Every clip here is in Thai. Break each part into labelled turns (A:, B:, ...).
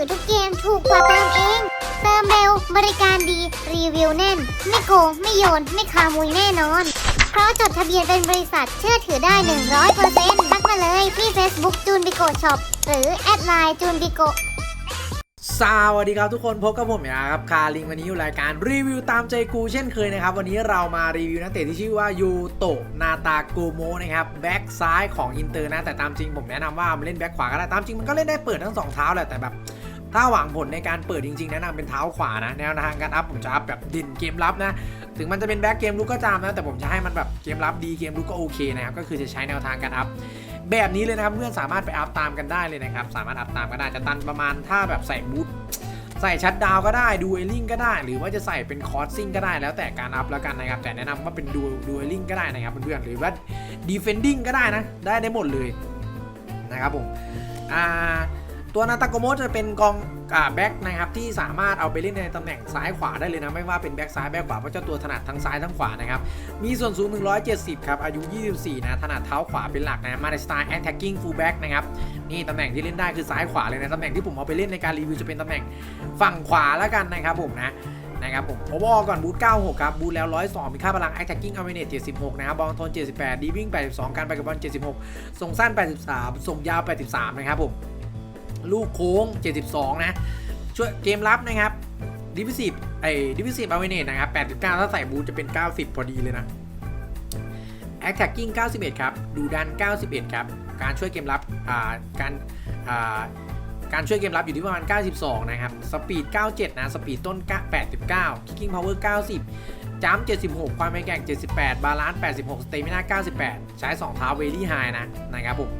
A: อทุกเกมถูกกว่าเติมเอง เติมเริการดี รีวิวแน่น ไม่โกง ไม่โยน ไม่คามุยแน่นอน เพราะจดทะเบียนเป็นบริษัทเชื่อถือได้ 100%ทักมาเลยที่ Facebook จูนบิโกช็อปหรือแอดไลน์จูนบิโก
B: สวัสดีครับทุกคนพบกับผมนะครับคาริงวันนี้อยู่รายการรีวิวตามใจกูเช่นเคยนะครับ วันนี้เรามารีวิวนักเตะที่ชื่อว่ายูโตะนาตาโกโมนะครับแบ็กซ้ายของอินเตอร์นะแต่ตามจริงผมแนะนำว่ามันเล่นแบ็กขวาก็ได้ตามจริงมันก็เล่นได้เปิดทั้งสองเท้าแหละแต่แบบ ถ้าหวังผลในการเปิดจริงๆแนะนำเป็นเท้าขวานะแนวทางการอัพผมจะอัพแบบดินเกมรับนะถึงมันจะเป็นแบ็กเกมลุกก็จามนะแต่ผมจะให้มันแบบเกมรับดีเกมลุกก็โอเคนะครับก็คือจะใช้แนวทางการอัพแบบนี้เลยนะครับเพื่อนสามารถไปอัพตามกันได้เลยนะครับสามารถอัพตามกันได้จะตันประมาณถ้าแบบใส่บูทใส่ชัดดาวก็ได้ดูเอลิงก็ได้ หรือว่าจะใส่เป็นคอร์สซิ่งก็ได้แล้วแต่การอัพแล้วกันนะครับ แต่แนะนำว่าเป็นดูดูเอลลิงก็ได้นะครับเพื่อนๆหรือว่าดีเฟนดิ้งก็ได้นะ ได้ได้หมดเลยนะครับผมอ่า ตัวนาตาโกโมจะเป็นกองอแบ็กนะครับที่สามารถเอาไปเล่นในตำแหน่งซ้ายขวาได้เลยนะไม่ว่าเป็นแบ็กซ้ายแบ็กขวาเพราะเจ้าตัวถนัดทั้งซ้ายทั้งขวานะครับมีส่วนสูง 170 ครับ อายุ 24 นะถนัดเท้าขวาเป็นหลักนะมาในสไตล์ attacking fullback นะครับนี่ตำแหน่งที่เล่นได้คือซ้ายขวาเลยนะตำแหน่งที่ผมเอาไปเล่นในการรีวิวจะเป็นตำแหน่งฝั่งขวาแล้วกันนะครับผมนะนะครับผมโอเวอร์ก่อนบูท96 ครับ บูทแล้ว 102 มีค่าพลัง attacking awareness 76 นะครับ บอลทน 78 ดีวิ่ง 82 การไปกับบอล76 ส่งสั้น 83 ส่งยาว 83 นะครับผม ลูกโค้ง 72 นะช่วยเกมรับนะครับดิฟิสิบไอ้ดิฟิสิบเอาเวเนตนะครับ 89 ถ้าใส่บูจะเป็น 90 พอดีเลยนะ Attacking 91 ครับ ดูดัน 91 ครับ การช่วยเกมรับอ่าการอ่าการช่วยเกมรับอยู่ที่ประมาณ 92 นะครับ สปีด 97 นะ สปีดต้น 89 Kicking Power 90จัมป์76 ความแข็งแกร่ง 78 บาลานซ์ 86 สเตมิน่า 98 ใช้ 2 เท้าเวลี่ไฮนะ นะครับผม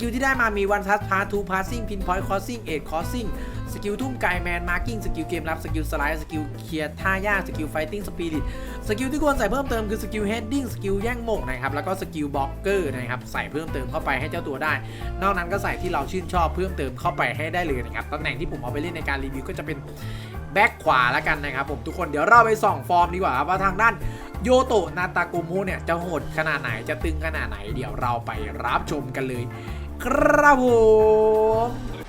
B: กิลที่ได้มามีวันทัสพาร์ทูพาสซิ่งพินพอยต์คอสซิ่งเอ็ดคอสซิ่งสกิลทุ่มไกแมนมาร์กิ้งสกิลเกมรับสกิลสไลด์สกิลเคลียร์ท่ายากสกิลไฟติ้งสปิริตสกิลที่ควรใส่เพิ่มเติมคือสกิลเฮดดิ้งสกิลแย่งหม่งนะครับแล้วก็สกิลบล็อกเกอร์นะครับใส่เพิ่มเติมเข้าไปให้เจ้าตัวได้ นอกนั้นก็ใส่ที่เราชื่นชอบเพิ่มเติมเข้าไปให้ได้เลยนะครับตำแหน่งที่ผมเอาไปเล่นในการรีวิวก็จะเป็นแบ็คขวาแล้วกันนะครับผมทุกคนเดี๋ยวเราไปส่องฟอร์มดีกว่าครับว่าทางด้านโยโตะนาตาโกโมเนี่ยจะโหดขนาดไหนจะตึงขนาดไหน เดี๋ยวเราไปรับชมกันเลย ครับผม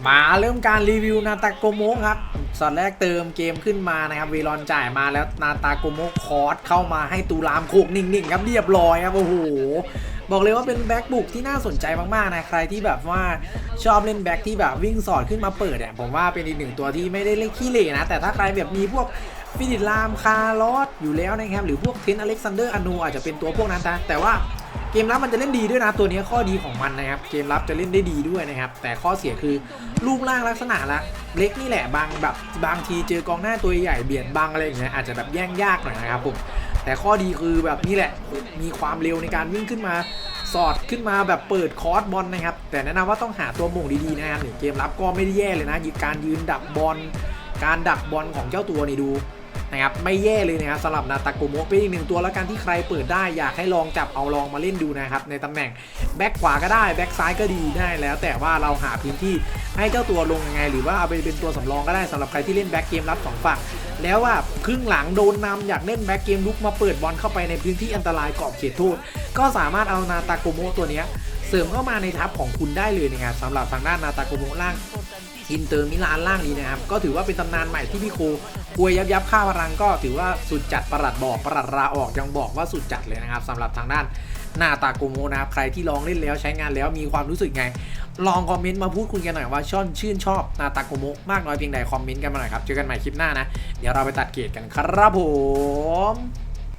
B: มาเริ่มการรีวิวนาตาโกโมครับตอนแรกเติมเกมขึ้นมานะครับเวลอนจ่ายมาแล้วนาตาโกโมคอร์สเข้ามาให้ตูรามโคกนิ่งๆครับเรียบร้อยครับโอ้โหบอกเลยว่าเป็นแบ็กบุกที่น่าสนใจมากๆนะใครที่แบบว่าชอบเล่นแบ็กที่แบบวิ่งสอดขึ้นมาเปิดเนี่ยผมว่าเป็นอีกหนึ่งตัวที่ไม่ได้เล่นขี้เหร่นะ แต่ถ้าใครแบบมีพวกฟิลิปลามคาร์ลอสอยู่แล้วนะครับหรือพวกเทนอเล็กซานเดอร์อนูอาจจะเป็นตัวพวกนั้นนะแต่ว่า เกมรับมันจะเล่นดีด้วยนะตัวนี้ข้อดีของมันนะครับ เกมรับจะเล่นได้ดีด้วยนะครับ แต่ข้อเสียคือรูปร่างลักษณะละเล็กนี่แหละบางแบบบางทีเจอกองหน้าตัวใหญ่เบียดบังอะไรอย่างเงี้ยอาจจะแบบแย่งยากหน่อยนะครับผมแต่ข้อดีคือแบบนี่แหละมีความเร็วในการวิ่งขึ้นมาสอดขึ้นมาแบบเปิดคอร์สบอลนะครับ แต่แนะนำว่าต้องหาตัวม่งดีๆนะครับเกมรับก็ไม่ได้แย่เลยนะการยืนดักบอลการดักบอลของเจ้าตัวนี่ดู นะครับไม่แย่เลยนะครับสำหรับนาตาโกโมะเป็นอีกหนึ่งตัวแล้วกันที่ใครเปิดได้อยากให้ลองจับเอาลองมาเล่นดูนะครับในตำแหน่งแบ็คขวาก็ได้แบ็คซ้ายก็ดีได้แล้ว แต่ว่าเราหาพื้นที่ให้เจ้าตัวลงยังไง หรือว่าเอาไปเป็นตัวสำรองก็ได้สำหรับใครที่เล่นแบ็คเกมรับสองฝั่งแล้วว่าครึ่งหลังโดนนำอยากเล่นแบ็คเกมลุกมาเปิดบอลเข้าไปในพื้นที่อันตรายกรอบเขตโทษ ก็สามารถเอานาตาโกโมะตัวนี้เสริมเข้ามาในทัพของคุณได้เลยนะครับสำหรับทางด้านนาตาโกโมล่างอินเตอร์มิลานล่างนี้นะครับก็ถือว่าเป็นตำนานใหม่ที่พี่โค ควยยับยับค่าพลังก็ถือว่าสุดจัดประหลัดบอกประหลัดราออกยังบอกว่าสุดจัดเลยนะครับสำหรับทางด้านหน้าตาโกโมนะครับใครที่ลองเล่นแล้วใช้งานแล้วมีความรู้สึกไง ลองคอมเมนต์มาพูดคุยกันหน่อยว่าช่อนชื่นชอบนาตาโกโมมากน้อยเพียงใดคอมเมนต์กันมาหน่อยครับเจอกันใหม่คลิปหน้านะเดี๋ยวเราไปตัดเกรดกันครับผม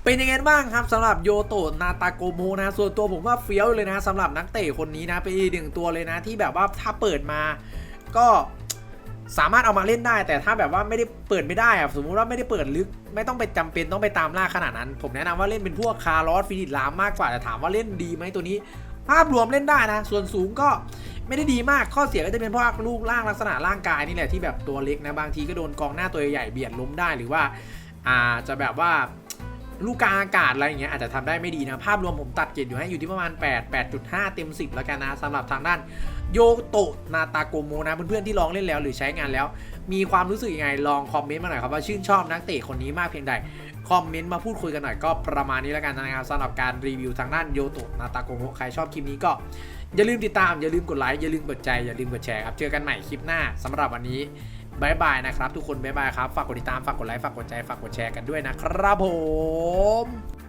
B: เป็นยังไงบ้างครับสำหรับโยโตนาตาโกโมนะ ส่วนตัวผมว่าเฟี้ยวเลยนะสำหรับนักเตะคนนี้นะเป็นอีกหนึ่งตัวเลยนะที่แบบว่าถ้าเปิดมาก็ สามารถเอามาเล่นได้ แต่ถ้าแบบว่าไม่ได้เปิดไม่ได้อะสมมติว่าไม่ได้เปิดลึก ไม่ต้องไปจำเป็นต้องไปตามล่าขนาดนั้น ผมแนะนำว่าเล่นเป็นพวกคาร์ลอสฟิลิปลามมากกว่าแต่ถามว่าเล่นดีไหมตัวนี้ ภาพรวมเล่นได้นะ ส่วนสูงก็ไม่ได้ดีมากข้อเสียก็จะเป็นพวกลูกร่างลักษณะร่างกายนี่แหละที่แบบตัวเล็กนะบางทีก็โดนกองหน้าตัวใหญ่เบียดล้มได้หรือว่าอาจะแบบว่าลูกกลางอากาศอะไรอย่างเงี้ยอาจจะทำได้ไม่ดีนะ ภาพรวมผมตัดเกรดอยู่ให้อยู่ที่ประมาณ 8 8.5 เต็ม 10 แล้วกันนะสำหรับทางด้าน โยโตะนาตาโกโมนะเพื่อนๆที่ลองเล่นแล้วหรือใช้งานแล้ว มีความรู้สึกยังไงลองคอมเมนต์มาหน่อยครับว่าชื่นชอบนักเตะคนนี้มากเพียงใดคอมเมนต์มาพูดคุยกันหน่อยก็ประมาณนี้แล้วกันนะครับสำหรับการรีวิวทางด้านโยโตะนาตาโกโมใครชอบคลิปนี้ก็อย่าลืมติดตามอย่าลืมกดไลค์อย่าลืมกดใจอย่าลืมกดแชร์ครับเจอกันใหม่คลิปหน้าสำหรับวันนี้บายบายนะครับทุกคนบายบายครับ ฝากกดติดตาม ฝากกดไลค์ ฝากกดใจ ฝากกดแชร์กันด้วยนะครับผม